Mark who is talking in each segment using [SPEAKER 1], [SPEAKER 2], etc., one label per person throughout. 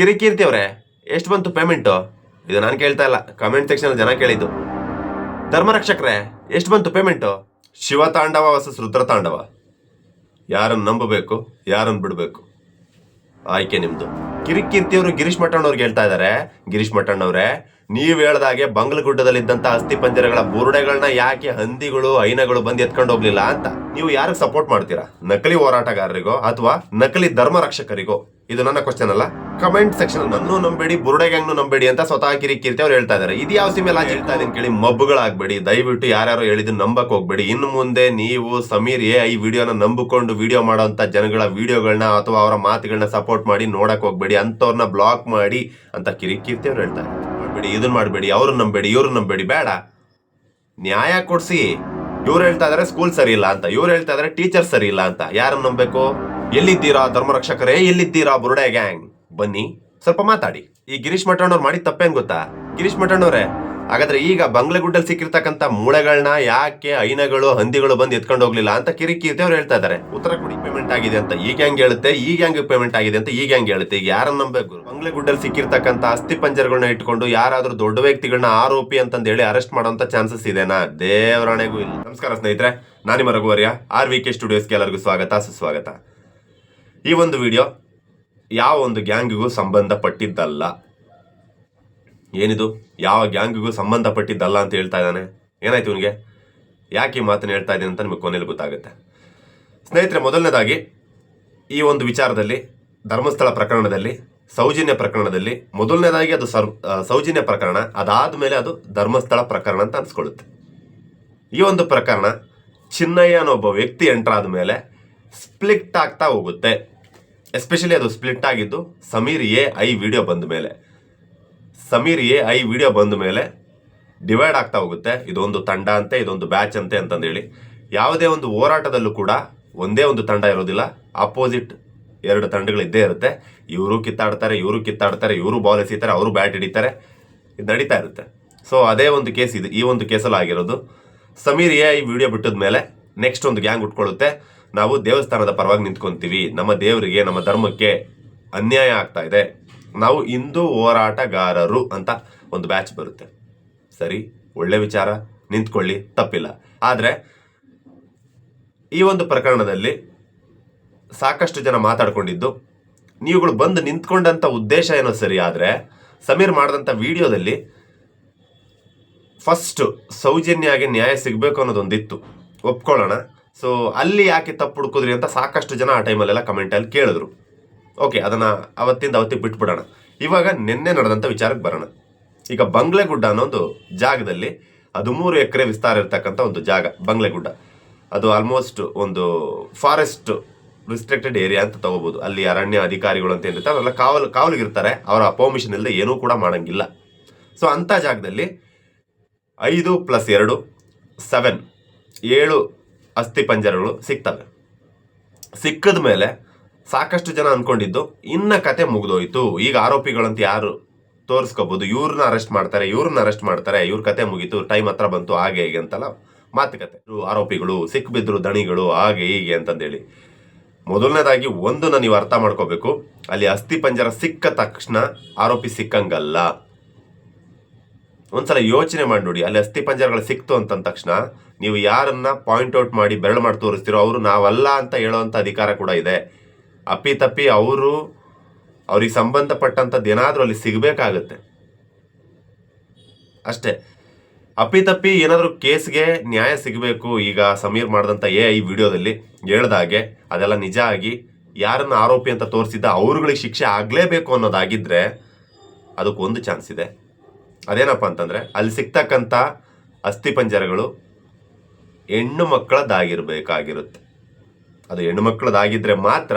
[SPEAKER 1] ಕಿರಿಕೀರ್ತಿ ಅವರೇ ಎಷ್ಟು ಬಂತು ಪೇಮೆಂಟು ಇದು ನಾನು ಕೇಳ್ತಾ ಇಲ್ಲ. ಕಮೆಂಟ್ ಸೆಕ್ಷನ್ ಜನ ಕೇಳಿದ್ದು. ಧರ್ಮರಕ್ಷಕರೇ, ಎಷ್ಟು ಬಂತು ಪೇಮೆಂಟು ಶಿವತಾಂಡವ ವರ್ಸಸ್ ರುದ್ರತಾಂಡವ ಯಾರನ್ನು ನಂಬಬೇಕು, ಯಾರನ್ನು ಬಿಡಬೇಕು? ಆಯ್ಕೆ ನಿಮ್ದು. ಕಿರಿಕೀರ್ತಿಯವರು ಗಿರೀಶ್ ಮಠಣ್ಣವ್ರಿಗೆ ಹೇಳ್ತಾ ಇದ್ದಾರೆ ಗಿರೀಶ್ ಮಠಣ್ಣವ್ರೆ, ನೀವು ಹೇಳ್ದಾಗೆ ಬಂಗ್ಲಗುಡ್ಡದಲ್ಲಿದ್ದಂತ ಅಸ್ಥಿ ಪಂಜರಗಳ ಬುರುಡೆಗಳನ್ನ ಯಾಕೆ ಹಂದಿಗಳು, ಐನಗಳು ಬಂದು ಎತ್ಕೊಂಡು ಹೋಗ್ಲಿಲ್ಲ ಅಂತ? ನೀವು ಯಾರಿಗೆ ಸಪೋರ್ಟ್ ಮಾಡ್ತೀರಾ? ನಕಲಿ ಹೋರಾಟಗಾರರಿಗೋ ಅಥವಾ ನಕಲಿ ಧರ್ಮ ರಕ್ಷಕರಿಗೋ ಇದು ನನ್ನ ಕ್ವಶನ್ ಅಲ್ಲ? ಕಮೆಂಟ್ ಸೆಕ್ಷನ್ ನನ್ನೂ ನಂಬೇಡಿ, ಬುರುಡೆ ಗ್ಯಾಂಗ್ನು ನಂಬೇಡಿ ಅಂತ ಸ್ವತಃ ಕಿರಿ ಕೀರ್ತಿ ಅವ್ರು ಹೇಳ್ತಾ ಇದ್ದಾರೆ. ಇದು ಯಾವ ಸಿಮೆ ಲಾಜಿ ಹೇಳ್ತಾ ಇದೀನಿ ಕೇಳಿ ಮಬ್ಬುಗಳಾಗ್ಬೇಡಿ. ದಯವಿಟ್ಟು ಯಾರ್ಯಾರು ಹೇಳಿದ್ದು ನಂಬಕ್ ಹೋಗ್ಬೇಡಿ. ಇನ್ನು ಮುಂದೆ ನೀವು, ಸಮೀರ್ ಎ ಐ ವಿಡಿಯೋನ ನಂಬಿಕೊಂಡು ವಿಡಿಯೋ ಮಾಡೋಂಥ ಜನಗಳ ವಿಡಿಯೋಗಳನ್ನ ಅಥವಾ ಅವರ ಮಾತುಗಳನ್ನ ಸಪೋರ್ಟ್ ಮಾಡಿ ನೋಡಕ್ ಹೋಗ್ಬೇಡಿ. ಅಂತವ್ರನ್ನ ಬ್ಲಾಕ್ ಮಾಡಿ ಅಂತ ಕಿರಿ ಕೀರ್ತಿ ಅವ್ರು ಹೇಳ್ತಾರೆ ಮಾಡ್ಬೇಡಿ ಇದನ್ನ ಮಾಡಬೇಡಿ, ಅವ್ರನ್ನ ನಂಬೇಡಿ, ಇವ್ರನ್ನ ನಂಬೇಡಿ. ಬೇಡ. ನ್ಯಾಯ ಕೊಡಿಸಿ. ಇವ್ರು ಹೇಳ್ತಾ ಇದಾರೆ ಸ್ಕೂಲ್ ಸರಿ ಇಲ್ಲ ಅಂತ. ಇವ್ರು ಹೇಳ್ತಾ ಇದಾರೆ ಟೀಚರ್ ಸರಿ ಇಲ್ಲ ಅಂತ. ಯಾರನ್ನ ನಂಬೇಕು? ಎಲ್ಲಿದ್ದೀರಾ ಧರ್ಮರಕ್ಷಕರೇ? ಎಲ್ಲಿದ್ದೀರಾ ಬುರುಡೆ ಗ್ಯಾಂಗ್ ಬನ್ನಿ, ಸ್ವಲ್ಪ ಮಾತಾಡಿ. ಈ ಗಿರೀಶ್ ಮಠಣ್ಣವ್ರು ಮಾಡಿದ ತಪ್ಪೇನ್ ಗೊತ್ತಾ? ಗಿರೀಶ್ ಮಠಣ್ಣವ್ರೆ, ಹಾಗಾದ್ರೆ ಈಗ ಬಂಗ್ಲೆಗುಡ್ಡಲ್ಲಿ ಸಿಕ್ಕಿರ್ತಕ್ಕಂಥ ಮೂಳೆಗಳನ್ನ ಯಾಕೆ ಐನಗಳು, ಹಂದಿಗಳು ಬಂದು ಎತ್ಕೊಂಡು ಹೋಗ್ಲಿಲ್ಲ ಅಂತ ಕಿರಿಕೀರ್ತಿ ಅವ್ರು ಹೇಳ್ತಾ ಇದಾರೆ. ಉತ್ತರ ಕೊಡಿ ಪೇಮೆಂಟ್ ಆಗಿದೆ ಅಂತ ಈಗ ಹೆಂಗ್ ಹೇಳುತ್ತೆ ಈಗ ಹೆಂಗ್ ಪೇಮೆಂಟ್ ಆಗಿದೆ ಅಂತ ಈಗ ಹೆಂಗ್ ಹೇಳುತ್ತೆ. ಈಗ ಯಾರನ್ನ ನಂಬಬೇಕು ಬಂಗ್ಲೆಗುಡ್ಡಲ್ಲಿ ಸಿಕ್ಕಿರ್ತಕ್ಕಂಥ ಅಸ್ಥಿ ಪಂಜರಗಳನ್ನ ಇಟ್ಕೊಂಡು ಯಾರಾದ್ರೂ ದೊಡ್ಡ ವ್ಯಕ್ತಿಗಳನ್ನ ಆರೋಪಿ ಅಂತಂದ ಹೇಳಿ ಅರೆಸ್ಟ್ ಮಾಡೋಂಥ ಚಾನ್ಸಸ್ ಇದೆನಾ? ದೇವರಾಣೆಗೂ ಇಲ್ಲ. ನಮಸ್ಕಾರ ಸ್ನೇಹಿತರೆ ನಾನು ನಿಮ್ಮ ರಘುವರ್ಯ ಆರ್ ವಿ ಕೆ ಸ್ಟುಡಿಯೋಸ್ಗೆ ಎಲ್ಲರಿಗೂ ಸ್ವಾಗತ, ಸುಸ್ವಾಗತ. ಈ ಒಂದು ವಿಡಿಯೋ ಯಾವ ಒಂದು ಗ್ಯಾಂಗಿಗೂ ಸಂಬಂಧಪಟ್ಟಿದ್ದಲ್ಲ. ಏನಿದು? ಯಾವ ಗ್ಯಾಂಗಿಗೂ ಸಂಬಂಧಪಟ್ಟಿದ್ದಲ್ಲ ಅಂತ ಹೇಳ್ತಾ ಇದ್ದಾನೆ. ಏನಾಯ್ತು ಇವನಿಗೆ? ಯಾಕೆ ಈ ಮಾತನ್ನು ಹೇಳ್ತಾ ಇದ್ದೀನಿ ಅಂತ ನಿಮಗೆ ಕೊನೆಯಲ್ಲಿ ಗೊತ್ತಾಗುತ್ತೆ. ಸ್ನೇಹಿತರೆ, ಮೊದಲನೇದಾಗಿ ಈ ಒಂದು ವಿಚಾರದಲ್ಲಿ, ಧರ್ಮಸ್ಥಳ ಪ್ರಕರಣದಲ್ಲಿ, ಸೌಜನ್ಯ ಪ್ರಕರಣದಲ್ಲಿ, ಮೊದಲನೇದಾಗಿ ಅದು ಸರ್ ಸೌಜನ್ಯ ಪ್ರಕರಣ ಅದಾದ ಮೇಲೆ ಅದು ಧರ್ಮಸ್ಥಳ ಪ್ರಕರಣ ಅಂತ ಅನಿಸ್ಕೊಳ್ಳುತ್ತೆ. ಈ ಒಂದು ಪ್ರಕರಣ ಚಿನ್ನಯ್ಯ ಅನ್ನೋ ಒಬ್ಬ ವ್ಯಕ್ತಿ ಎಂಟ್ರಾದ ಮೇಲೆ ಸ್ಪ್ಲಿಟ್ ಆಗ್ತಾ ಹೋಗುತ್ತೆ. ಎಸ್ಪೆಷಲಿ ಅದು ಸ್ಪ್ಲಿಟ್ ಆಗಿದ್ದು, ಸಮೀರ್ ಎ ಐ ವಿಡಿಯೋ ಬಂದ ಮೇಲೆ. ಸಮೀರ್ ಎ ಐ ವಿಡಿಯೋ ಬಂದ ಮೇಲೆ ಡಿವೈಡ್ ಆಗ್ತಾ ಹೋಗುತ್ತೆ. ಇದೊಂದು ತಂಡ ಅಂತೆ, ಇದೊಂದು ಬ್ಯಾಚ್ ಅಂತೆ ಅಂತಂದೇಳಿ. ಯಾವುದೇ ಒಂದು ಹೋರಾಟದಲ್ಲೂ ಕೂಡ ಒಂದೇ ಒಂದು ತಂಡ ಇರೋದಿಲ್ಲ. ಅಪೋಸಿಟ್ ಎರಡು ತಂಡಗಳು ಇದ್ದೇ ಇರುತ್ತೆ. ಇವರು ಕಿತ್ತಾಡ್ತಾರೆ ಇವರು ಕಿತ್ತಾಡ್ತಾರೆ, ಇವರು ಬಾಲ್ ಎಸೀತಾರೆ, ಅವರು ಬ್ಯಾಟ್ ಹಿಡಿತಾರೆ. ಇದು ನಡೀತಾ ಇರುತ್ತೆ. ಸೊ ಅದೇ ಒಂದು ಕೇಸ್ ಇದು, ಈ ಒಂದು ಕೇಸಲ್ಲಿ ಆಗಿರೋದು. ಸಮೀರ್ ಎ ಐ ವಿಡಿಯೋ ಬಿಟ್ಟದ ಮೇಲೆ ನೆಕ್ಸ್ಟ್ ಒಂದು ಗ್ಯಾಂಗ್ ಉಟ್ಕೊಳ್ಳುತ್ತೆ. ನಾವು ದೇವಸ್ಥಾನದ ಪರವಾಗಿ ನಿಂತ್ಕೊಂತೀವಿ. ನಮ್ಮ ದೇವರಿಗೆ, ನಮ್ಮ ಧರ್ಮಕ್ಕೆ ಅನ್ಯಾಯ ಆಗ್ತಾ ಇದೆ. ನಾವು ಹಿಂದೂ ಹೋರಾಟಗಾರರು ಅಂತ ಒಂದು ಬ್ಯಾಚ್ ಬರುತ್ತೆ. ಸರಿ, ಒಳ್ಳೆ ವಿಚಾರ, ನಿಂತ್ಕೊಳ್ಳಿ, ತಪ್ಪಿಲ್ಲ. ಆದರೆ, ಈ ಒಂದು ಪ್ರಕರಣದಲ್ಲಿ ಸಾಕಷ್ಟು ಜನ ಮಾತಾಡ್ಕೊಂಡಿದ್ದು, ನೀವುಗಳು ಬಂದು ನಿಂತ್ಕೊಂಡಂಥ ಉದ್ದೇಶ ಏನೋ ಸರಿ ಆದರೆ, ಸಮೀರ್ ಮಾಡಿದಂಥ ವಿಡಿಯೋದಲ್ಲಿ ಸೌಜನ್ಯ ಆಗಿ ನ್ಯಾಯ ಸಿಗಬೇಕು ಅನ್ನೋದೊಂದಿತ್ತು. ಒಪ್ಕೊಳ್ಳೋಣ. ಸೊ ಅಲ್ಲಿ ಯಾಕೆ ತಪ್ಪು ಹುಡುಕಿದ್ರಿ ಅಂತ ಸಾಕಷ್ಟು ಜನ ಆ ಟೈಮಲ್ಲೆಲ್ಲ ಕಮೆಂಟಲ್ಲಿ ಕೇಳಿದ್ರು. ಓಕೆ ಅದನ್ನು ಅವತ್ತಿಂದ ಅವತ್ತಿಗೆ ಬಿಟ್ಬಿಡೋಣ. ಇವಾಗ ನಿನ್ನೆ ನಡೆದಂಥ ವಿಚಾರಕ್ಕೆ ಬರೋಣ. ಈಗ ಬಂಗ್ಲೆಗುಡ್ಡ ಅನ್ನೋ ಒಂದು ಜಾಗದಲ್ಲಿ ಹದಿಮೂರು ಎಕರೆ ವಿಸ್ತಾರ ಇರತಕ್ಕಂಥ ಒಂದು ಜಾಗ, ಬಂಗ್ಲೆಗುಡ್ಡ. ಅದು ಆಲ್ಮೋಸ್ಟ್ ಒಂದು ಫಾರೆಸ್ಟ್ ರಿಸ್ಟ್ರಿಕ್ಟೆಡ್ ಏರಿಯಾ ಅಂತ ತಗೋಬಹುದು ಅಲ್ಲಿ ಅರಣ್ಯ ಅಧಿಕಾರಿಗಳು ಅಂತ ಏನಿರ್ತಾರೆ, ಅವರೆಲ್ಲ ಕಾವಲು, ಕಾವಲಿಗಿರ್ತಾರೆ. ಅವರ ಪರ್ಮಿಷನ್ ಇಲ್ಲದೆ ಏನೂ ಕೂಡ ಮಾಡಂಗಿಲ್ಲ. ಸೊ ಅಂಥ ಜಾಗದಲ್ಲಿ ಐದು ಪ್ಲಸ್ ಎರಡು ಸೆವೆನ್ ಏಳು ಅಸ್ಥಿ ಪಂಜರಗಳು ಸಿಗ್ತವೆ. ಸಿಕ್ಕದ ಮೇಲೆ ಸಾಕಷ್ಟು ಜನ ಅನ್ಕೊಂಡಿದ್ದು, ಇನ್ನ ಕತೆ ಮುಗಿದೋಯ್ತು. ಈಗ ಆರೋಪಿಗಳಂತ ಯಾರು ತೋರಿಸ್ಕೋಬಹುದು ಇವ್ರನ್ನ ಅರೆಸ್ಟ್ ಮಾಡ್ತಾರೆ, ಇವ್ರನ್ನ ಅರೆಸ್ಟ್ ಮಾಡ್ತಾರೆ, ಇವ್ರ ಕತೆ ಮುಗೀತು ಟೈಮ್ ಹತ್ರ ಬಂತು, ಹಾಗೆ ಹೀಗೆ ಅಂತಲ್ಲ ಮಾತುಕತೆ. ಆರೋಪಿಗಳು ಸಿಕ್ಬಿದ್ರು ದಣಿಗಳು, ಹಾಗೆ ಹೀಗೆ ಅಂತಂದೇಳಿ. ಮೊದಲನೇದಾಗಿ ಒಂದು ನೀವು ಅರ್ಥ ಮಾಡ್ಕೋಬೇಕು. ಅಲ್ಲಿ ಅಸ್ಥಿ ಪಂಜರ ಸಿಕ್ಕ ತಕ್ಷಣ ಆರೋಪಿ ಸಿಕ್ಕಂಗಲ್ಲ. ಒಂದ್ಸಲ ಯೋಚನೆ ಮಾಡಿ ನೋಡಿ. ಅಲ್ಲಿ ಅಸ್ಥಿ ಪಂಜರಗಳು ಸಿಕ್ತು ಅಂತಂದ ತಕ್ಷಣ ನೀವು ಯಾರನ್ನ ಪಾಯಿಂಟ್ ಔಟ್ ಮಾಡಿ ಬೆರಳು ಮಾಡಿ ತೋರಿಸ್ತೀರೋ ಅವರು ನಾವಲ್ಲ ಅಂತ ಹೇಳೋವಂಥ ಅಧಿಕಾರ ಕೂಡ ಇದೆ. ಅಪ್ಪಿ ತಪ್ಪಿ ಅವರು ಅವ್ರಿಗೆ ಸಂಬಂಧಪಟ್ಟಂಥದ್ದು ಏನಾದರೂ ಅಲ್ಲಿ ಸಿಗಬೇಕಾಗತ್ತೆ. ಅಷ್ಟೇ. ಅಪ್ಪಿತಪ್ಪಿ ಏನಾದರೂ ಕೇಸ್ಗೆ ನ್ಯಾಯ ಸಿಗಬೇಕು ಈಗ ಸಮೀರ್ ಮಾಡಿದಂಥ ಎ ಐ ವಿಡಿಯೋದಲ್ಲಿ ಹೇಳ್ದಾಗೆ ಅದೆಲ್ಲ ನಿಜ ಆಗಿ ಯಾರನ್ನ ಆರೋಪಿ ಅಂತ ತೋರಿಸಿದ್ದ ಅವ್ರುಗಳಿಗೆ ಶಿಕ್ಷೆ ಆಗಲೇಬೇಕು ಅನ್ನೋದಾಗಿದ್ದರೆ ಅದಕ್ಕೊಂದು ಚಾನ್ಸ್ ಇದೆ. ಅದೇನಪ್ಪ ಅಂತಂದರೆ ಅಲ್ಲಿ ಸಿಗ್ತಕ್ಕಂಥ ಅಸ್ಥಿ ಪಂಜರಗಳು ಹೆಣ್ಣು ಮಕ್ಕಳದಾಗಿರಬೇಕಾಗಿರುತ್ತೆ. ಅದು ಹೆಣ್ಣು ಮಕ್ಕಳದಾಗಿದ್ದರೆ ಮಾತ್ರ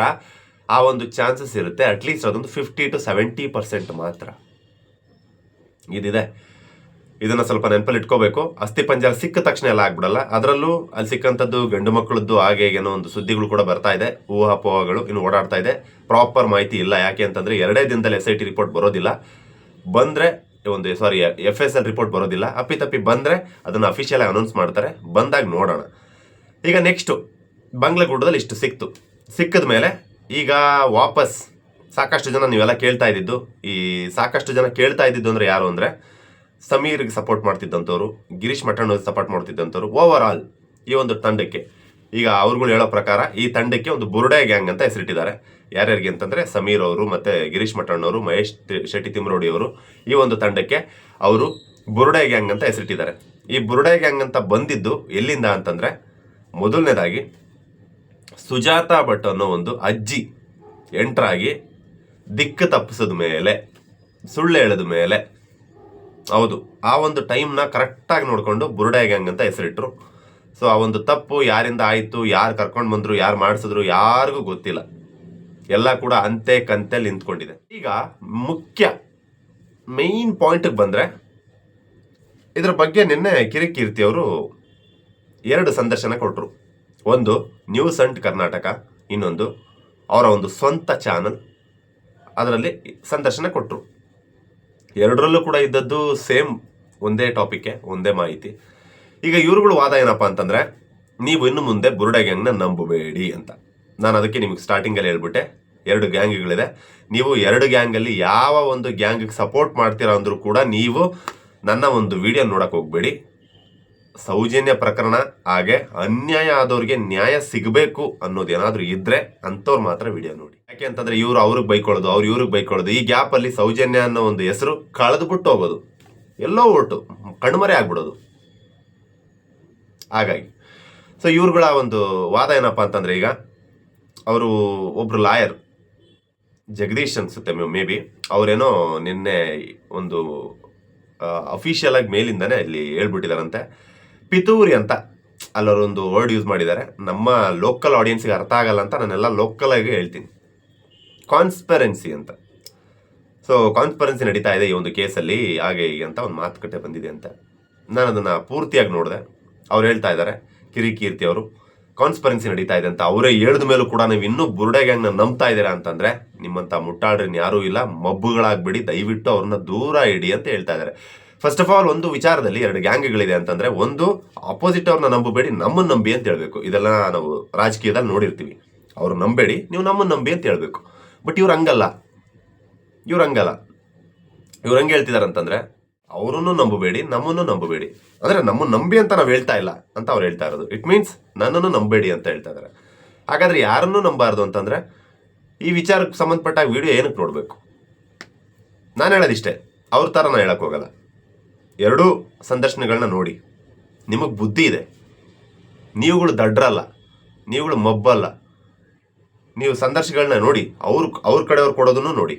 [SPEAKER 1] ಆ ಒಂದು ಚಾನ್ಸಸ್ ಇರುತ್ತೆ ಅಟ್ಲೀಸ್ಟ್ ಅದೊಂದು ಫಿಫ್ಟಿ ಟು ಸೆವೆಂಟಿ ಪರ್ಸೆಂಟ್ ಮಾತ್ರ. ಇದಿದೆ. ಇದನ್ನ ಸ್ವಲ್ಪ ನೆನಪಲ್ಲಿ ಇಟ್ಕೋಬೇಕು. ಅಸ್ಥಿ ಪಂಜರ ಸಿಕ್ಕ ತಕ್ಷಣ ಎಲ್ಲ ಆಗ್ಬಿಡಲ್ಲ. ಅದರಲ್ಲೂ ಅಲ್ಲಿ ಸಿಕ್ಕಂಥದ್ದು ಗಂಡು ಮಕ್ಕಳದ್ದು ಹಾಗೆ ಏನೋ ಒಂದು ಸುದ್ದಿಗಳು ಕೂಡ ಬರ್ತಾ ಇದೆ. ಊಹಾಪೋಹಗಳು ಇನ್ನು ಓಡಾಡ್ತಾ ಇದೆ. ಪ್ರಾಪರ್ ಮಾಹಿತಿ ಇಲ್ಲ. ಯಾಕೆ ಅಂತಂದ್ರೆ ಎರಡೇ ದಿನದಲ್ಲಿ ಎಸ್ ಐ ಟಿ ರಿಪೋರ್ಟ್ ಬರೋದಿಲ್ಲ. ಬಂದ್ರೆ ಒಂದು ಸಾರಿ ಎಫ್ ಎಸ್ ಎಲ್ ರಿಪೋರ್ಟ್ ಬರೋದಿಲ್ಲ. ಅಪ್ಪಿತಪ್ಪಿ ಬಂದರೆ ಅದನ್ನು ಅಫಿಷಿಯಲಾಗಿ ಅನೌನ್ಸ್ ಮಾಡ್ತಾರೆ. ಬಂದಾಗ ನೋಡೋಣ. ಈಗ ನೆಕ್ಸ್ಟು ಬಂಗ್ಲೆಗುಡ್ಡದಲ್ಲಿ ಇಷ್ಟು ಸಿಕ್ತು. ಸಿಕ್ಕಿದ ಮೇಲೆ ಈಗ ವಾಪಸ್ ಸಾಕಷ್ಟು ಜನ ನೀವೆಲ್ಲ ಕೇಳ್ತಾ ಇದ್ದಿದ್ದು, ಈ ಸಾಕಷ್ಟು ಜನ ಕೇಳ್ತಾ ಇದ್ದಿದ್ದು ಅಂದರೆ ಯಾರು ಅಂದರೆ ಸಮೀರ್ಗೆ ಸಪೋರ್ಟ್ ಮಾಡ್ತಿದ್ದಂಥವ್ರು ಗಿರೀಶ್ ಮಠಣ್ಣ ಸಪೋರ್ಟ್ ಮಾಡ್ತಿದ್ದಂಥವ್ರು ಓವರ್ ಆಲ್ ಈ ಒಂದು ತಂಡಕ್ಕೆ. ಈಗ ಅವ್ರುಗಳು ಹೇಳೋ ಪ್ರಕಾರ ಈ ತಂಡಕ್ಕೆ ಒಂದು ಬುರುಡೆ ಗ್ಯಾಂಗ್ ಅಂತ ಹೆಸರಿಟ್ಟಿದ್ದಾರೆ. ಯಾರ್ಯಾರಿಗೆ ಅಂತಂದರೆ ಸಮೀರ್ ಅವರು ಮತ್ತು ಗಿರೀಶ್ ಮಠಣ್ಣವರು ಮಹೇಶ್ ಶೆಟ್ಟಿ ತಿಮ್ರೋಡಿ ಅವರು ಈ ಒಂದು ತಂಡಕ್ಕೆ ಅವರು ಬುರುಡೆ ಗ್ಯಾಂಗ್ ಅಂತ ಹೆಸರಿಟ್ಟಿದ್ದಾರೆ. ಈ ಬುರುಡೆ ಗ್ಯಾಂಗ್ ಅಂತ ಬಂದಿದ್ದು ಎಲ್ಲಿಂದ ಅಂತಂದರೆ ಮೊದಲನೇದಾಗಿ ಸುಜಾತಾ ಭಟ್ ಅನ್ನೋ ಒಂದು ಅಜ್ಜಿ ಎಂಟ್ರಾಗಿ ದಿಕ್ಕು ತಪ್ಪಿಸಿದ ಮೇಲೆ, ಸುಳ್ಳು ಹೇಳಿದ ಮೇಲೆ. ಹೌದು, ಆ ಒಂದು ಟೈಮ್ನ ಕರೆಕ್ಟಾಗಿ ನೋಡಿಕೊಂಡು ಬುರುಡೆ ಗ್ಯಾಂಗ್ ಅಂತ ಹೆಸರಿಟ್ರು. ಸೊ ಆ ಒಂದು ತಪ್ಪು ಯಾರಿಂದ ಆಯಿತು, ಯಾರು ಕರ್ಕೊಂಡು ಬಂದರು, ಯಾರು ಮಾಡಿಸಿದ್ರು ಯಾರಿಗೂ ಗೊತ್ತಿಲ್ಲ. ಎಲ್ಲ ಕೂಡ ಅಂತೆ ಕಂತೆಲ್ಲಿ ನಿಂತ್ಕೊಂಡಿದೆ. ಈಗ ಮುಖ್ಯ ಮೇಯ್ನ್ ಪಾಯಿಂಟಿಗೆ ಬಂದರೆ, ಇದರ ಬಗ್ಗೆ ನಿನ್ನೆ ಕಿರಿಕೀರ್ತಿ ಅವರು ಎರಡು ಸಂದರ್ಶನ ಕೊಟ್ಟರು ಒಂದು, ನ್ಯೂಸ್ ಅಂಟ್ ಕರ್ನಾಟಕ, ಇನ್ನೊಂದು, ಅವರ ಒಂದು ಸ್ವಂತ ಚಾನಲ್, ಅದರಲ್ಲಿ ಸಂದರ್ಶನ ಕೊಟ್ಟರು ಎರಡರಲ್ಲೂ ಕೂಡ ಇದ್ದದ್ದು ಸೇಮ್ ಒಂದೇ ಟಾಪಿಕ್ಕೆ ಒಂದೇ ಮಾಹಿತಿ. ಈಗ ಇವರುಗಳು ವಾದ ಏನಪ್ಪ ಅಂತಂದ್ರೆ, ನೀವು ಇನ್ನು ಮುಂದೆ ಬುರುಡೆ ಗ್ಯಾಂಗ್ನ ನಂಬಬೇಡಿ ಅಂತ. ನಾನು ಅದಕ್ಕೆ ನಿಮಗೆ ಸ್ಟಾರ್ಟಿಂಗಲ್ಲಿ ಹೇಳ್ಬಿಟ್ಟೆ, ಎರಡು ಗ್ಯಾಂಗ್ಗಳಿದೆ. ನೀವು ಎರಡು ಗ್ಯಾಂಗಲ್ಲಿ ಯಾವ ಒಂದು ಗ್ಯಾಂಗಿಗೆ ಸಪೋರ್ಟ್ ಮಾಡ್ತೀರಾ ಅಂದ್ರೂ ಕೂಡ ನೀವು ನನ್ನ ಒಂದು ವಿಡಿಯೋ ನೋಡಕ್ಕೆ ಹೋಗ್ಬೇಡಿ. ಸೌಜನ್ಯ ಪ್ರಕರಣ, ಹಾಗೆ ಅನ್ಯಾಯ ಆದವ್ರಿಗೆ ನ್ಯಾಯ ಸಿಗಬೇಕು ಅನ್ನೋದೇನಾದರೂ ಇದ್ದರೆ ಅಂಥವ್ರು ಮಾತ್ರ ವಿಡಿಯೋ ನೋಡಿ. ಯಾಕೆ ಅಂತಂದ್ರೆ ಇವರು ಅವ್ರಿಗೆ ಬೈಕೊಳ್ಳೋದು, ಅವ್ರು ಇವ್ರಿಗೆ ಬೈಕೊಳ್ಳೋದು. ಈ ಗ್ಯಾಪ್ ಅಲ್ಲಿ ಸೌಜನ್ಯ ಅನ್ನೋ ಒಂದು ಹೆಸರು ಕಳೆದ್ಬಿಟ್ಟು ಹೋಗೋದು. ಎಲ್ಲೋ ಒಟ್ಟು, ಕಣ್ಮರೆ ಆಗ್ಬಿಡೋದು. ಹಾಗಾಗಿ. ಸೊ ಇವ್ರುಗಳ ಒಂದು ವಾದ ಏನಪ್ಪ ಅಂತಂದರೆ ಈಗ, ಅವರು ಒಬ್ಬರು ಲಾಯರ್, ಜಗದೀಶ್ ಅನಿಸುತ್ತೆ ಮೇ ಬಿ. ಅವರೇನೋ ನಿನ್ನೆ ಒಂದು ಅಫಿಷಿಯಲ್ ಆಗಿ ಮೇಲಿಂದನೇ ಇಲ್ಲಿ ಹೇಳ್ಬಿಟ್ಟಿದಾರಂತೆ ಪಿತೂರಿ ಅಂತ ಅಲ್ಲರೊಂದು ವರ್ಡ್ ಯೂಸ್ ಮಾಡಿದ್ದಾರೆ. ನಮ್ಮ ಲೋಕಲ್ ಆಡಿಯನ್ಸಿಗೆ ಅರ್ಥ ಆಗಲ್ಲ ಅಂತ ನಾನೆಲ್ಲ ಲೋಕಲ್ ಆಗಿ ಹೇಳ್ತೀನಿ. ಕಾನ್ಸ್ಪರೆನ್ಸಿ ಅಂತ. ಸೊ ಕಾನ್ಸ್ಪರೆನ್ಸಿ ನಡೀತಾ ಇದೆ ಈ ಒಂದು ಕೇಸಲ್ಲಿ ಹಾಗೆ ಹೀಗೆ ಅಂತ ಒಂದು ಮಾತುಕತೆ ಬಂದಿದೆ ಅಂತ. ನಾನು ಅದನ್ನು ಪೂರ್ತಿಯಾಗಿ ನೋಡಿದೆ. ಅವ್ರು ಹೇಳ್ತಾ ಇದ್ದಾರೆ ಕಿರಿ ಕೀರ್ತಿ ಅವರು. ಕಾನ್ಸ್ಪರೆನ್ಸಿ ನಡೀತಾ ಇದೆ ಅಂತ ಅವರೇ ಹೇಳಿದ ಮೇಲೂ ಕೂಡ ನೀವು ಇನ್ನೂ ಬುರುಡೆ ಗ್ಯಾಂಗ್ನ ನಂಬ್ತಾ ಇದ್ದೀರಾ ಅಂತಂದ್ರೆ ನಿಮ್ಮಂಥ ಮುಟ್ಟಾಳ್ರನ್ನ ಯಾರೂ ಇಲ್ಲ, ಮಬ್ಬುಗಳಾಗ್ಬಿಡಿ, ದಯವಿಟ್ಟು ಅವ್ರನ್ನ ದೂರ ಇಡಿ ಅಂತ ಹೇಳ್ತಾ ಇದ್ದಾರೆ ಫಸ್ಟ್ ಆಫ್ ಆಲ್ ಒಂದು ವಿಚಾರದಲ್ಲಿ ಎರಡು ಗ್ಯಾಂಗ್ಗಳಿದೆ ಅಂತಂದ್ರೆ ಒಂದು ಅಪೋಸಿಟ್ ಅವ್ರನ್ನ ನಂಬಬೇಡಿ, ನಮ್ಮನ್ನ ನಂಬಿ ಅಂತ ಹೇಳಬೇಕು. ಇದೆಲ್ಲ ನಾವು ರಾಜಕೀಯದಲ್ಲಿ ನೋಡಿರ್ತೀವಿ. ಅವ್ರು ನಂಬೇಡಿ, ನೀವು ನಮ್ಮನ್ನ ನಂಬಿ ಅಂತ ಹೇಳಬೇಕು. ಬಟ್ ಇವ್ರು ಹಂಗಲ್ಲ. ಇವ್ರು ಹಂಗಲ್ಲ. ಇವ್ರು ಹಂಗೆ ಹೇಳ್ತಿದಾರೆ ಅಂತಂದ್ರೆ ಅವರನ್ನು ನಂಬಬೇಡಿ, ನಮ್ಮನ್ನು ನಂಬಬೇಡಿ. ಅಂದ್ರೆ ನಮ್ಮನ್ನು ನಂಬಿ ಅಂತ ನಾವು ಹೇಳ್ತಾ ಇಲ್ಲ ಅಂತ ಅವ್ರು ಹೇಳ್ತಾ ಇರೋದು. ಇಟ್ ಮೀನ್ಸ್ ನನ್ನನ್ನು ನಂಬಬೇಡಿ ಅಂತ ಹೇಳ್ತಾ ಇದ್ದಾರೆ ಹಾಗಾದ್ರೆ ಯಾರನ್ನು ನಂಬಾರ್ದು ಅಂತಂದ್ರೆ ಈ ವಿಚಾರಕ್ಕೆ ಸಂಬಂಧಪಟ್ಟ ವಿಡಿಯೋ ಏನಕ್ಕೆ ನೋಡಬೇಕು? ನಾನು ಹೇಳೋದಿಷ್ಟೇ, ಅವ್ರ ಥರ ನಾನು ಹೇಳಕ್ ಹೋಗಲ್ಲ. ಎರಡೂ ಸಂದರ್ಶನಗಳನ್ನ ನೋಡಿ. ನಿಮಗೆ ಬುದ್ಧಿ ಇದೆ. ನೀವುಗಳು ದಡ್ರಲ್ಲ, ನೀವುಗಳು ಮಬ್ಬಲ್ಲ. ನೀವು ಸಂದರ್ಶನಗಳನ್ನ ನೋಡಿ, ಅವ್ರ ಅವ್ರ ಕಡೆಯವ್ರು ಕೊಡೋದನ್ನು ನೋಡಿ,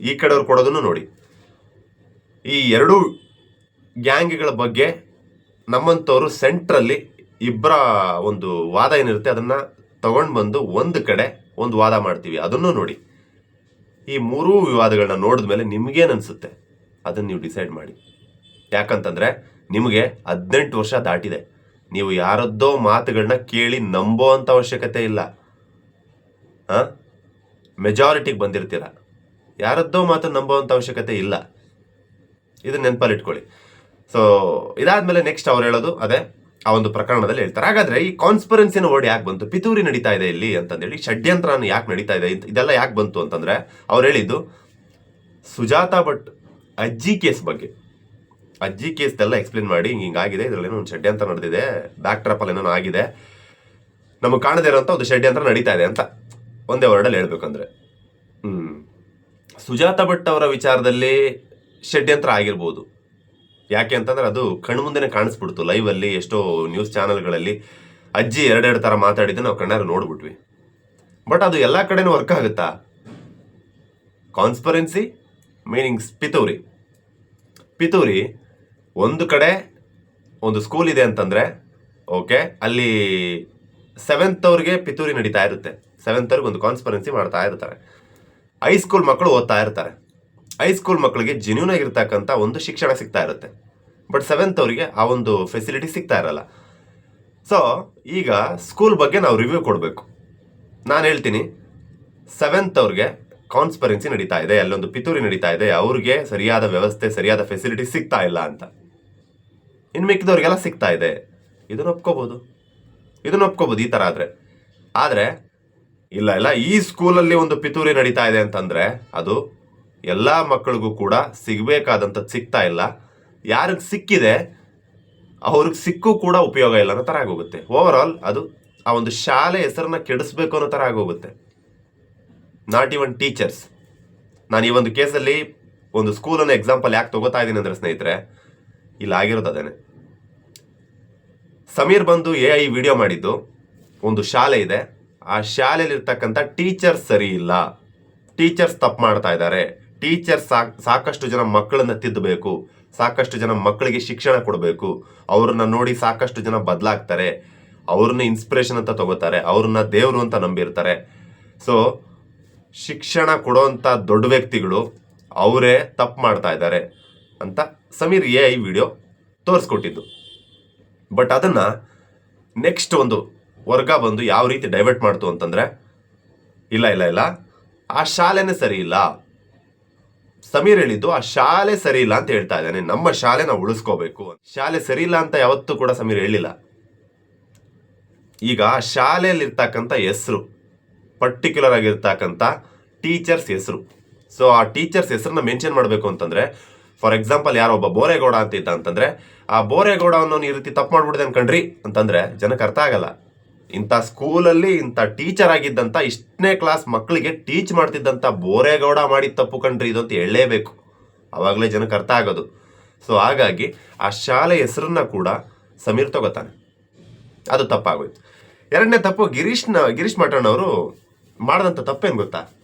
[SPEAKER 1] ಈ ಕಡೆಯವ್ರು ಕೊಡೋದನ್ನು ನೋಡಿ. ಈ ಎರಡೂ ಗ್ಯಾಂಗ್ಗಳ ಬಗ್ಗೆ ನಮ್ಮಂಥವ್ರು ಸೆಂಟ್ರಲ್ಲಿ ಇಬ್ಬರ ಒಂದು ವಾದ ಏನಿರುತ್ತೆ ಅದನ್ನು ತಗೊಂಡು ಬಂದು ಒಂದು ಕಡೆ ಒಂದು ವಾದ ಮಾಡ್ತೀವಿ. ಅದನ್ನು ನೋಡಿ. ಈ ಮೂರೂ ವಿವಾದಗಳನ್ನ ನೋಡಿದ ಮೇಲೆ ನಿಮಗೇನು ಅನಿಸುತ್ತೆ ಅದನ್ನು ನೀವು ಡಿಸೈಡ್ ಮಾಡಿ. ಯಾಕಂತಂದರೆ ನಿಮಗೆ ಹದಿನೆಂಟು ವರ್ಷ ದಾಟಿದೆ. ನೀವು ಯಾರದ್ದೋ ಮಾತುಗಳನ್ನ ಕೇಳಿ ನಂಬೋ ಅಂಥ ಅವಶ್ಯಕತೆ ಇಲ್ಲ. ಹಾಂ ಮೆಜಾರಿಟಿಗೆ ಬಂದಿರ್ತೀರ. ಯಾರದ್ದೋ ಮಾತು ನಂಬೋ ಅಂಥ ಅವಶ್ಯಕತೆ ಇಲ್ಲ. ಇದನ್ನ ನೆನಪಲ್ಲಿ ಇಟ್ಕೊಳ್ಳಿ ಸೊ ಇದಾದ್ಮೇಲೆ ನೆಕ್ಸ್ಟ್ ಅವ್ರು ಹೇಳೋದು ಅದೇ, ಆ ಒಂದು ಪ್ರಕರಣದಲ್ಲಿ ಹೇಳ್ತಾರೆ. ಹಾಗಾದ್ರೆ ಈ ಕಾನ್ಸ್ಪರೆನ್ಸಿನ ವರ್ಡ್ ಯಾಕೆ ಬಂತು? ಪಿತೂರಿ ನಡೀತಾ ಇದೆ ಇಲ್ಲಿ ಅಂತಂದೇಳಿ ಷಡ್ಯಂತ್ರ ಯಾಕೆ ನಡೀತಾ ಇದೆ ಇದೆಲ್ಲ ಯಾಕೆ ಬಂತು ಅಂತಂದ್ರೆ, ಅವ್ರು ಹೇಳಿದ್ದು ಸುಜಾತಾ ಭಟ್ ಅಜ್ಜಿ ಕೇಸ್ ಬಗ್ಗೆ. ಅಜ್ಜಿ ಕೇಸ್ದೆಲ್ಲ ಎಕ್ಸ್ಪ್ಲೇನ್ ಮಾಡಿ, ಹಿಂಗ್ ಹಿಂಗಾಗಿದೆ ಇದರಲ್ಲಿ ಏನೋ ಒಂದು ಷಡ್ಯಂತ್ರ ನಡೆದಿದೆ ಬ್ಯಾಕ್ ಟ್ರಾಪಲ್ಲಿ ಏನೋ ಆಗಿದೆ, ನಮಗೆ ಕಾಣದೇ ಇರೋಂಥ ಒಂದು ಷಡ್ಯಂತ್ರ ನಡೀತಾ ಇದೆ ಅಂತ ಒಂದೇ ವರ್ಡಲ್ಲಿ ಹೇಳ್ಬೇಕಂದ್ರೆ. ಹ್ಞೂ ಸುಜಾತ ಭಟ್ ಅವರ ವಿಚಾರದಲ್ಲಿ ಷಡ್ಯಂತ್ರ ಆಗಿರ್ಬೋದು. ಯಾಕೆ ಅಂತಂದ್ರೆ ಅದು ಕಣ್ಮುಂದೆ ಕಾಣಿಸ್ಬಿಡ್ತು. ಲೈವಲ್ಲಿ ಎಷ್ಟೋ ನ್ಯೂಸ್ ಚಾನೆಲ್ಗಳಲ್ಲಿ ಅಜ್ಜಿ ಎರಡೆರಡು ಥರ ಮಾತಾಡಿದ್ದು ನಾವು ಕಣ್ಣಾರು ನೋಡ್ಬಿಟ್ವಿ. ಬಟ್ ಅದು ಎಲ್ಲ ಕಡೆನೂ ವರ್ಕ್ ಆಗುತ್ತಾ? ಕಾನ್ಸ್ಪರೆನ್ಸಿ ಮೀನಿಂಗ್ಸ್ ಪಿತೂರಿ. ಪಿತೂರಿ ಒಂದು ಕಡೆ ಒಂದು ಸ್ಕೂಲ್ ಇದೆ ಅಂತಂದ್ರೆ ಓಕೆ ಅಲ್ಲಿ ಸೆವೆಂತ್ ಅವ್ರಿಗೆ ಪಿತೂರಿ ನಡೀತಾ ಇರುತ್ತೆ. ಸೆವೆಂತ್ ಅವ್ರಿಗೆ ಒಂದು ಕಾನ್ಸ್ಪರೆನ್ಸಿ ಮಾಡ್ತಾ ಇರ್ತಾರೆ. ಹೈಸ್ಕೂಲ್ ಮಕ್ಕಳು ಓದ್ತಾ ಇರ್ತಾರೆ. ಹೈಸ್ಕೂಲ್ ಮಕ್ಕಳಿಗೆ ಜೆನ್ಯೂನ್ ಆಗಿರ್ತಕ್ಕಂಥ ಒಂದು ಶಿಕ್ಷಣ ಸಿಗ್ತಾ ಇರುತ್ತೆ. ಬಟ್ ಸೆವೆಂತ್ ಅವರಿಗೆ ಆ ಒಂದು ಫೆಸಿಲಿಟಿ ಸಿಗ್ತಾ ಇರಲ್ಲ. ಸೊ ಈಗ ಸ್ಕೂಲ್ ಬಗ್ಗೆ ನಾವು ರಿವ್ಯೂ ಕೊಡಬೇಕು. ನಾನು ಹೇಳ್ತೀನಿ ಸೆವೆಂತ್ ಅವ್ರಿಗೆ ಕಾನ್ಸ್ಪರೆನ್ಸಿ ನಡೀತಾ ಇದೆ, ಅಲ್ಲೊಂದು ಪಿತೂರಿ ನಡೀತಾ ಇದೆ, ಅವ್ರಿಗೆ ಸರಿಯಾದ ವ್ಯವಸ್ಥೆ, ಸರಿಯಾದ ಫೆಸಿಲಿಟಿ ಸಿಗ್ತಾ ಇಲ್ಲ ಅಂತ. ಇನ್ನು ಮಿಕ್ಕಿದವ್ರಿಗೆಲ್ಲ ಸಿಗ್ತಾ ಇದೆ. ಇದನ್ನ ಒಪ್ಕೋಬೋದು. ಇದನ್ನ ಒಪ್ಕೋಬೋದು ಈ ಥರ ಆದರೆ. ಆದರೆ, ಇಲ್ಲ ಇಲ್ಲ, ಈ ಸ್ಕೂಲಲ್ಲಿ ಒಂದು ಪಿತೂರಿ ನಡೀತಾ ಇದೆ ಅಂತಂದರೆ ಅದು ಎಲ್ಲ ಮಕ್ಕಳಿಗೂ ಕೂಡ ಸಿಗಬೇಕಾದಂಥದ್ದು ಸಿಗ್ತಾ ಇಲ್ಲ. ಯಾರಿಗೆ ಸಿಕ್ಕಿದೆ, ಅವ್ರಿಗೆ ಸಿಕ್ಕು ಕೂಡ ಉಪಯೋಗ ಇಲ್ಲ ಅನ್ನೋ ಥರ ಆಗೋಗುತ್ತೆ. ಓವರ್ ಆಲ್ ಅದು ಆ ಒಂದು ಶಾಲೆ ಹೆಸರನ್ನ ಕೆಡಿಸ್ಬೇಕು ಅನ್ನೋ ಥರ ಆಗೋಗುತ್ತೆ. ನಾಟ್ ಇವನ್ ಟೀಚರ್ಸ್ ನಾನು ಈ ಒಂದು ಕೇಸಲ್ಲಿ ಒಂದು ಸ್ಕೂಲನ್ನು ಎಕ್ಸಾಂಪಲ್ ಯಾಕೆ ತಗೋತಾ ಇದ್ದೀನಿ ಅಂದರೆ ಸ್ನೇಹಿತರೆ, ಇಲ್ಲಿ ಆಗಿರೋದು ಅದೇನೆ. ಸಮೀರ್ ಬಂದು ಎ ಐ ವಿಡಿಯೋ ಮಾಡಿದ್ದು, ಒಂದು ಶಾಲೆ ಇದೆ. ಆ ಶಾಲೆಯಲ್ಲಿರ್ತಕ್ಕಂಥ ಟೀಚರ್ಸ್ ಸರಿ ಇಲ್ಲ. ಟೀಚರ್ಸ್ ತಪ್ಪು ಮಾಡ್ತಾ ಇದ್ದಾರೆ. ಟೀಚರ್ಸ್ ಸಾಕಷ್ಟು ಜನ ಮಕ್ಕಳನ್ನ ತಿದ್ದಬೇಕು ಸಾಕಷ್ಟು ಜನ ಮಕ್ಕಳಿಗೆ ಶಿಕ್ಷಣ ಕೊಡಬೇಕು, ಅವ್ರನ್ನ ನೋಡಿ ಸಾಕಷ್ಟು ಜನ ಬದಲಾಗ್ತಾರೆ, ಅವ್ರನ್ನ ಇನ್ಸ್ಪಿರೇಷನ್ ಅಂತ ತಗೋತಾರೆ, ಅವ್ರನ್ನ ದೇವರು ಅಂತ ನಂಬಿರ್ತಾರೆ. ಸೊ ಶಿಕ್ಷಣ ಕೊಡೋಂಥ ದೊಡ್ಡ ವ್ಯಕ್ತಿಗಳು ಅವರೇ ತಪ್ಪು ಮಾಡ್ತಾ ಇದ್ದಾರೆ ಅಂತ ಸಮೀರ್ ಎ ಐ ವಿಡಿಯೋ ತೋರಿಸ್ಕೊಟ್ಟಿದ್ದು. ಬಟ್ ಅದನ್ನ ನೆಕ್ಸ್ಟ್ ಒಂದು ವರ್ಗ ಬಂದು ಯಾವ ರೀತಿ ಡೈವರ್ಟ್ ಮಾಡ್ತು ಅಂತಂದ್ರೆ, ಇಲ್ಲ ಇಲ್ಲ ಇಲ್ಲ, ಆ ಶಾಲೆನೇ ಸರಿ ಇಲ್ಲ. ಸಮೀರ್ ಹೇಳಿದ್ದು, ಆ ಶಾಲೆ ಸರಿ ಇಲ್ಲ ಅಂತ ಹೇಳ್ತಾ ಇದ್ದಾನೆ. ನಮ್ಮ ಶಾಲೆನ ಉಳಿಸ್ಕೋಬೇಕು. ಶಾಲೆ ಸರಿ ಇಲ್ಲ ಅಂತ ಯಾವತ್ತೂ ಕೂಡ ಸಮೀರ್ ಹೇಳಿಲ್ಲ. ಈಗ ಶಾಲೆಯಲ್ಲಿರ್ತಕ್ಕಂಥ ಹೆಸರು ಪರ್ಟಿಕ್ಯುಲರ್ ಆಗಿರ್ತಕ್ಕಂಥ ಟೀಚರ್ಸ್ ಹೆಸರು. ಸೊ ಆ ಟೀಚರ್ಸ್ ಹೆಸರನ್ನ ಮೆನ್ಷನ್ ಮಾಡಬೇಕು ಅಂತಂದ್ರೆ ಫಾರ್ ಎಕ್ಸಾಂಪಲ್ ಯಾರೋ ಒಬ್ಬ ಬೋರೇಗೌಡ ಅಂತ ಇದ್ದ ಅಂತಂದ್ರೆ, ಆ ಬೋರೇಗೌಡ ಅನ್ನೋನು ಈ ರೀತಿ ತಪ್ಪು ಮಾಡ್ಬಿಡಿದೆ ಅನ್ಕಂಡ್ರಿ ಅಂತಂದ್ರೆ ಜನಕ್ಕೆ ಅರ್ಥ ಆಗಲ್ಲ. ಇಂಥ ಸ್ಕೂಲಲ್ಲಿ ಇಂಥ ಟೀಚರ್ ಆಗಿದ್ದಂಥ ಇಷ್ಟನೇ ಕ್ಲಾಸ್ ಮಕ್ಕಳಿಗೆ ಟೀಚ್ ಮಾಡ್ತಿದ್ದಂಥ ಬೋರೇಗೌಡ ಮಾಡಿದ ತಪ್ಪು ಕಂಡ್ರಿ ಇದಂತ ಹೇಳಲೇಬೇಕು. ಅವಾಗಲೇ ಜನಕ್ಕೆ ಅರ್ಥ ಆಗೋದು. ಸೊ ಹಾಗಾಗಿ ಆ ಶಾಲೆ ಹೆಸರನ್ನ ಕೂಡ ಸಮೀರ್ ತಗೋತಾನೆ. ಅದು ತಪ್ಪಾಗೋಯ್ತು. ಎರಡನೇ ತಪ್ಪು ಗಿರೀಶ್ನ, ಗಿರೀಶ್ ಮಠಣ್ಣವರು ಮಾಡಿದಂಥ ತಪ್ಪೇನು ಗೊತ್ತಾ?